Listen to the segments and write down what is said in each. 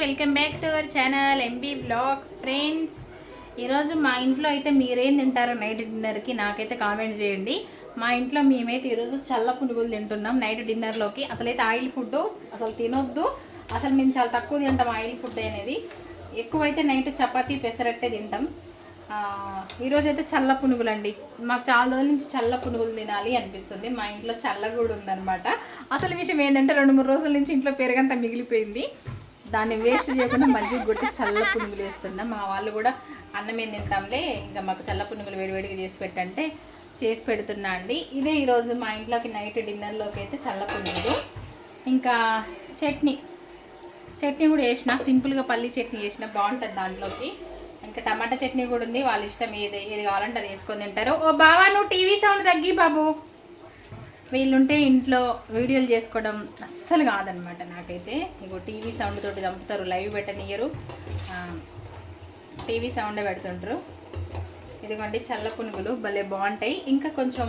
Welcome back to our channel MB blogs friends ఈరోజు మా ఇంట్లో అయితే మీరేం తింటారో నైట్ డిన్నర్కి నాకైతే కామెంట్ చేయండి. మా ఇంట్లో మేమైతే ఈరోజు చల్ల పునుగులు తింటున్నాం నైట్ డిన్నర్లోకి. అసలైతే ఆయిల్ ఫుడ్ అసలు తినొద్దు. అసలు మేము చాలా తక్కువ తింటాం ఆయిల్ ఫుడ్ అనేది. ఎక్కువైతే నైట్ చపాతీ పెసరట్టే తింటాం. ఈరోజు అయితే చల్ల పునుగులు అండి మాకు చాలా రోజుల నుంచి చల్ల పునుగులు తినాలి అనిపిస్తుంది. మా ఇంట్లో చల్ల కూడా ఉందన్నమాట. అసలు విషయం ఏంటంటే రెండు మూడు రోజుల నుంచి ఇంట్లో పెరగంతా మిగిలిపోయింది. దాన్ని వేస్ట్ చేయకుండా మంచిగా కొట్టి చల్ల పునుగులు వేస్తున్నాం. మా వాళ్ళు కూడా అన్నం ఏం తింటాంలే ఇంకా మాకు చల్ల పునుగులు వేడివేడిగా చేసి పెట్టంటే చేసి పెడుతున్నా అండి. ఇదే ఈరోజు మా ఇంట్లోకి నైట్ డిన్నర్లోకి అయితే చల్ల పునుగులు. ఇంకా చట్నీ చట్నీ కూడా వేసిన సింపుల్గా పల్లి చట్నీ వేసిన బాగుంటుంది దాంట్లోకి. ఇంకా టమాటా చట్నీ కూడా ఉంది వాళ్ళ ఇష్టం ఏది ఏది కావాలంటే అది వేసుకొని తింటారు. ఓ బావా నువ్వు టీవీ సౌండ్ తగ్గి బాబు. వీళ్ళుంటే ఇంట్లో వీడియోలు చేసుకోవడం అస్సలు కాదనమాట నాకైతే. ఇగో టీవీ సౌండ్ తోటి చంపుతారు లైవ్ పెట్టనియరు టీవీ సౌండే పెడుతుంటారు ఇదిగోండి చల్ల పునుగులు భలే బాగుంటాయి. ఇంకా కొంచెం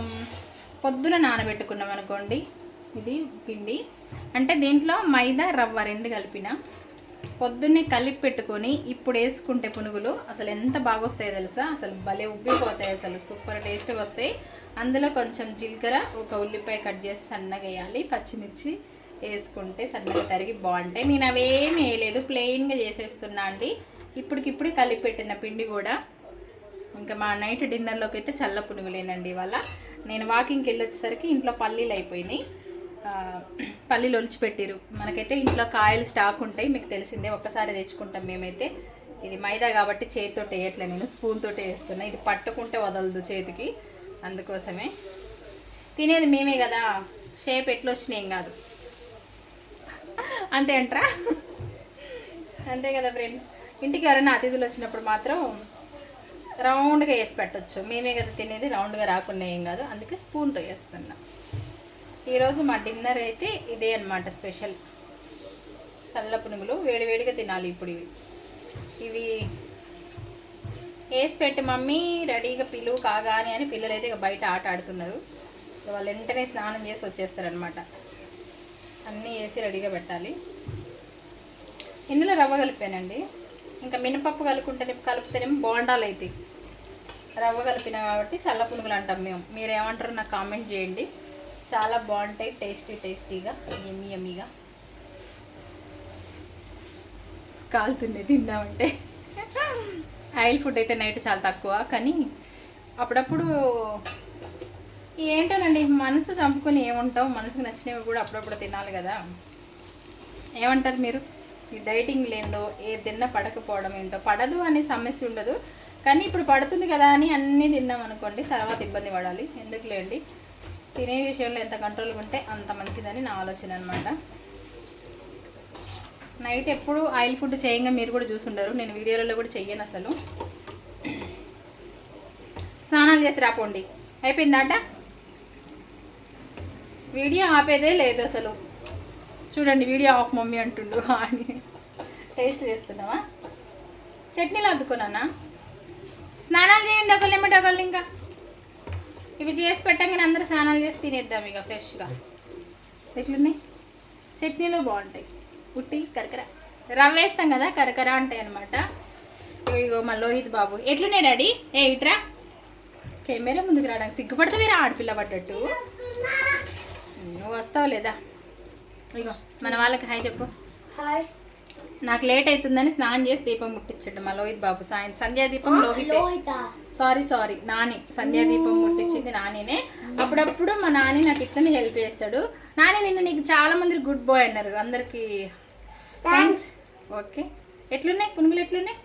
పొద్దున నానబెట్టుకున్నాం అనుకోండి ఇది పిండి. అంటే దీంట్లో మైదా రవ్వ రెండు కలిపిన పొద్దున్నే కలిపి పెట్టుకొని ఇప్పుడు వేసుకుంటే పునుగులు అసలు ఎంత బాగా వస్తాయో తెలుసా? అసలు భలే ఉబ్బిపోతాయి అసలు సూపర్ టేస్ట్గా వస్తాయి. అందులో కొంచెం జీలకర్ర ఒక ఉల్లిపాయ కట్ చేసి సన్నగా వేయాలి. పచ్చిమిర్చి వేసుకుంటే సన్నగా తరిగి బాగుంటాయి. నేను అవేమి వేయలేదు ప్లెయిన్గా చేసేస్తున్నా అండి. ఇప్పటికిప్పుడు కలిపెట్టిన పిండి కూడా. ఇంకా మా నైట్ డిన్నర్లోకి అయితే చల్ల పునుగులేనండి ఇవాళ. నేను వాకింగ్కి వెళ్ళొచ్చేసరికి ఇంట్లో పల్లీలు అయిపోయినాయి. పల్లీలు ఒలిచిపెట్టిరు మనకైతే ఇంట్లో కాయలు స్టాక్ ఉంటాయి. మీకు తెలిసిందే ఒక్కసారి తెచ్చుకుంటాం మేమైతే. ఇది మైదా కాబట్టి చేతితో వేయట్లే నేను స్పూన్ తోటి వేస్తున్నా. ఇది పట్టుకుంటే వదలదు చేతికి. అందుకోసమే. తినేది మేమే కదా. షేప్ ఎట్లా వచ్చినాయి ఏం కాదు. అంతే అంటారా? అంతే కదా ఫ్రెండ్స్. ఇంటికి ఎవరైనా అతిథులు వచ్చినప్పుడు మాత్రం రౌండ్గా వేసి పెట్టచ్చు. మేమే కదా తినేది రౌండ్గా రాకుండా ఏం కాదు. అందుకే స్పూన్తో వేస్తున్నా ఈరోజు మా డిన్నర్ అయితే ఇదే అన్నమాట స్పెషల్. చల్ల పునుగులు వేడివేడిగా తినాలి ఇప్పుడు ఇవి. ఇవి వేసి పెట్టి మమ్మీ రెడీగా పిలువు కాగాని అని పిల్లలు అయితే ఇక బయట ఆట ఆడుతున్నారు. వాళ్ళు వెంటనే స్నానం చేసి వచ్చేస్తారనమాట అన్నీ వేసి రెడీగా పెట్టాలి. ఇందులో రవ్వ కలిపానండి? ఇంకా మినపప్పు కలుపుకుంటే కలిపితేనేమో బోండాలు అవుతాయి రవ్వ కలిపిన కాబట్టి చల్ల పునుగులు అంటాం మేము. మీరు నాకు కామెంట్ చేయండి. చాలా బాగుంటాయి టేస్టీ టేస్టీగా ఎమ్మి ఎమ్మిగా కాలుతుండే తిందామంటే. ఆయిల్ ఫుడ్ అయితే నైట్ చాలా తక్కువ కానీ అప్పుడప్పుడు ఏంటోనండి మనసు చంపుకొని ఏముంటావు మనసుకు నచ్చినవి కూడా అప్పుడప్పుడు తినాలి కదా. ఏమంటారు మీరు? ఈ డైటింగ్ లేదో ఏ తిన్నా పడకపోవడం ఏంటో పడదు అనే సమస్య ఉండదు కానీ ఇప్పుడు పడుతుంది కదా అని అన్నీ తిన్నాం అనుకోండి తర్వాత ఇబ్బంది పడాలి. ఎందుకులేండి తినే విషయంలో ఎంత కంట్రోల్గా ఉంటే అంత మంచిదని నా ఆలోచన అనమాట నైట్ ఎప్పుడు ఆయిల్ ఫుడ్ చేయంగా మీరు కూడా చూసుండరు. నేను వీడియోలలో కూడా చెయ్యను అసలు. స్నానాలు చేసి రాపోండి. అయిపోయిందాట వీడియో ఆపేదే లేదు అసలు. చూడండి వీడియో ఆఫ్ మమ్మీ అంటుండు అని. టేస్ట్ చేస్తున్నావా? చట్నీలు అద్దుకున్నానా? స్నానాలు చేయండి ఒకళ్ళు ఏమిటి ఒకళ్ళు ఇంకా. ఇవి చేసి పెట్టంగానే అందరూ స్నానాలు చేసి తినేద్దాం ఇక ఫ్రెష్గా. ఎట్లున్నాయి? చట్నీలు బాగుంటాయి. ఉట్టి కరకర. రవ్వ వేస్తాం కదా కరకర ఉంటాయి అనమాట ఇగో మా లోహిత్ బాబు. ఎట్లున్నాయి డాడీ? ఏ ఇట్రా? కెమెరా ముందుకు రావడానికి సిగ్గుపడితే వేరే ఆడపిల్ల పడ్డట్టు. నువ్వు వస్తావు లేదా? ఇగో మన వాళ్ళకి హాయ్ చెప్పు. హాయ్. నాకు లేట్ అవుతుందని స్నానం చేసి దీపం ముట్టించండి మా లోహిత్ బాబు. సాయం సంధ్యా దీపం లోహితే. లోహిత? Sorry sorry Nani. సంధ్యా దీపం ముట్టించింది నానినే. అప్పుడప్పుడు మా నాని నాకు ఇట్లనే హెల్ప్ చేస్తాడు. నాని నిన్న నీకు చాలా మంది గుడ్ బాయ్ అన్నారు. అందరికి థ్యాంక్స్ ఓకే ఎట్లున్నాయి? పునుగులు ఎట్లున్నాయి?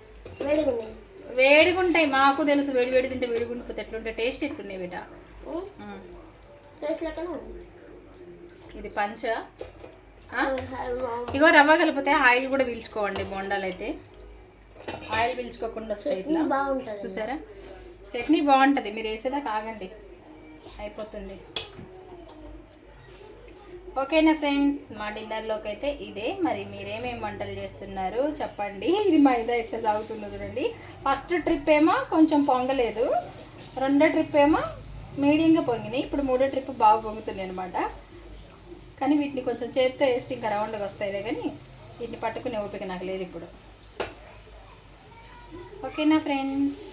వేడిగా ఉంటాయి మాకు తెలుసు వేడి వేడి తింటే వేడిగా ఉండిపోతే ఎట్లుంటే టేస్ట్ ఎట్లున్నాయి బిడ్డ? ఇది పంచ? ఇగో రవ్వ కలిపితే ఆయిల్ కూడా పీల్చుకోవండి బొండాలు అయితే. ఆయిల్ పీల్చుకోకుండా వస్తాయి ఇట్లా. చూసారా? చట్నీ బాగుంటుంది. మీరు వేసేదాకా ఆగండి. అయిపోతుంది. ఓకేనా ఫ్రెండ్స్ మా డిన్నర్లోకి అయితే ఇదే. మరి మీరేమేమి వంటలు చేస్తున్నారు చెప్పండి. ఇది మైదా ఎట్లా తాగుతుందో చూడండి. ఫస్ట్ ట్రిప్ ఏమో కొంచెం పొంగలేదు. రెండో ట్రిప్ ఏమో మీడియంగా పొంగినాయి. ఇప్పుడు మూడో ట్రిప్ బాగా పొంగుతుంది అనమాట కానీ వీటిని కొంచెం చేతితో వేస్తే ఇంకా రౌండ్గా వస్తాయిలే కానీ వీటిని పట్టుకునే ఓపిక నాకు లేదు ఇప్పుడు. ఓకేనా ఫ్రెండ్స్?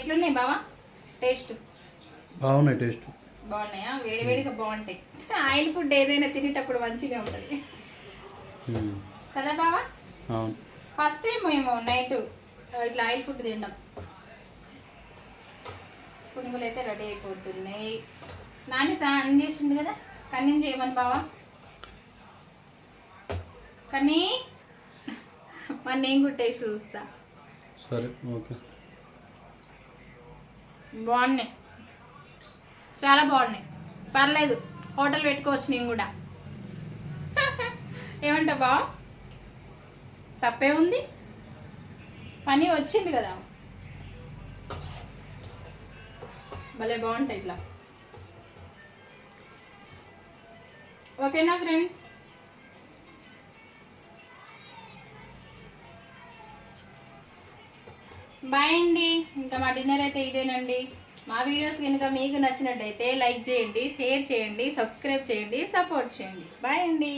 ఎట్లున్నాయి బావా? టేస్ట్? బాగున్నాయి టేస్ట్. బాగున్నాయా? వేడివేడిగా బాగుంటాయి. ఆయిల్ ఫుడ్ ఏదైనా తినేటప్పుడు మంచిగా ఉంటుంది. కదా బావా? అవును. ఫస్ట్ టైం మేము నైట్ ఇట్లా ఆయిల్ ఫుడ్ తింటాం పునుగులు అయితే రెడీ అయిపోతున్నాయి. నాని స్నానం చేసిండు కదా? కన్నీ చేయమని బావా. కానీ మరి నేను కూడా టేస్ట్ చూస్తా. సరే ఓకే. బాగున్నాయి. చాలా బాగున్నాయి. పర్లేదు హోటల్ పెట్టుకోవచ్చు నేను కూడా. ఏమంటా బా తప్పే ఉంది. పని వచ్చింది కదా. భలే బాగుంటాయి ఇట్లా. ఓకేనా ఫ్రెండ్స్? బాయ్ అండి. ఇంకా మా డిన్నర్ అయితే ఇదేనండి. మా వీడియోస్ కనుక మీకు నచ్చినట్టయితే లైక్ చేయండి షేర్ చేయండి సబ్స్క్రైబ్ చేయండి సపోర్ట్ చేయండి. బాయ్ అండి.